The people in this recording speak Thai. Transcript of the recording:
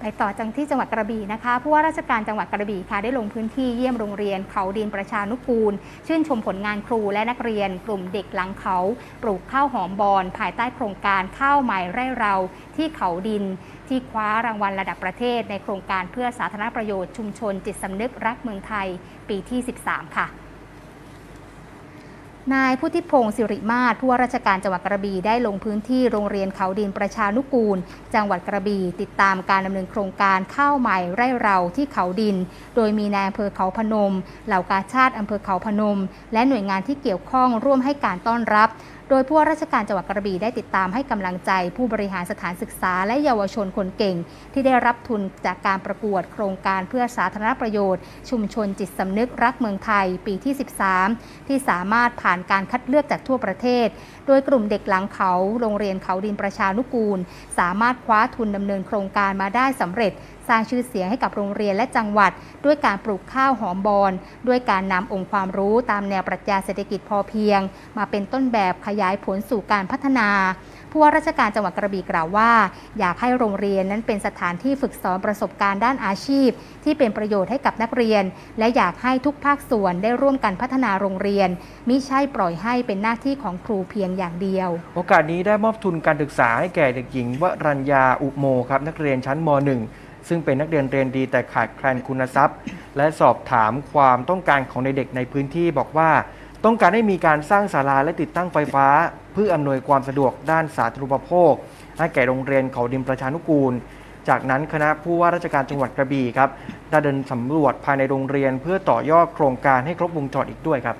ไปต่อจังที่จังหวัดกระบี่นะคะผู้ว่าราชการจังหวัดกระบี่ค่ะได้ลงพื้นที่เยี่ยมโรงเรียนเขาดินประชานุกูล ชื่นชมผลงานครูและนักเรียน กลุ่มเด็กหลังเขา ปลูกข้าวหอมบอนภายใต้โครงการข้าวใหม่ไร่เราที่เขาดิน ที่คว้ารางวัลระดับประเทศ ในโครงการเพื่อสาธารณประโยชน์ชุมชนจิตสำนึกรักเมืองไทย ปีที่ 13 ค่ะ นายพุทธิพงศ์สิริมาศผู้ว่าราชการจังหวัดกระบี่ได้ลงพื้นที่โรงเรียนเขาดินประชานุกูล จังหวัดกระบี่ติดตามการดำเนินโครงการข้าวใหม่ไร่เราที่เขาดิน โดยมีนายอำเภอเขาพนม เหล่ากาชาติอำเภอเขาพนม และหน่วยงานที่เกี่ยวข้องร่วมให้การต้อนรับ โดยผู้ว่าราชการจังหวัดกระบี่ได้ติดตามให้กำลังใจ ผู้บริหารสถานศึกษาและเยาวชนคนเก่ง ที่ได้รับทุนจากการประกวดโครงการเพื่อสาธารณประโยชน์ ชุมชนจิตสำนึกรักเมืองไทยปีที่ 13 ที่สามารถผ่านการคัดเลือกจากทั่วประเทศ โดยกลุ่มเด็กหลังเขา โรงเรียนเขาดินประชานุกูล สามารถคว้าทุนดำเนินโครงการมาได้สำเร็จสร้างชื่อเสียงให้กับโรงเรียนและจังหวัด ด้วยการปลูกข้าวหอมบอนด้วยการนำองค์ความรู้ตามแนวปรัชญาเศรษฐกิจพอเพียง มาเป็นต้นแบบขยายผลสู่การพัฒนาผู้ว่าราชการจังหวัดกระบี่กล่าวว่า อยากให้โรงเรียนนั้นเป็นสถานที่ฝึกสอนประสบการณ์ด้านอาชีพ ที่เป็นประโยชน์ให้กับนักเรียน และอยากให้ทุกภาคส่วนได้ร่วมกันพัฒนาโรงเรียน มิใช่ปล่อยให้เป็นหน้าที่ของครูเพียงอย่างเดียว โอกาสนี้ได้มอบทุนการศึกษาให้แก่เด็กหญิงวรัญญาอุโมครับนักเรียนชั้นม .1 ซึ่งเป็นนักเรียนเรียนดีแต่ขาดแคลนคุณทรัพย์ และสอบถามความต้องการของเด็กๆในพื้นที่บอกว่า ต้องการให้มีการสร้างศาลาและติดตั้งไฟฟ้า เพื่ออำนวยความสะดวกด้านสาธารณูปโภคให้แก่โรงเรียนเขาดินประชานุกูล จากนั้นคณะผู้ว่าราชการจังหวัดกระบี่ครับได้เดินสำรวจภายในโรงเรียนเพื่อต่อยอดโครงการให้ครบวงจรอีกด้วยครับ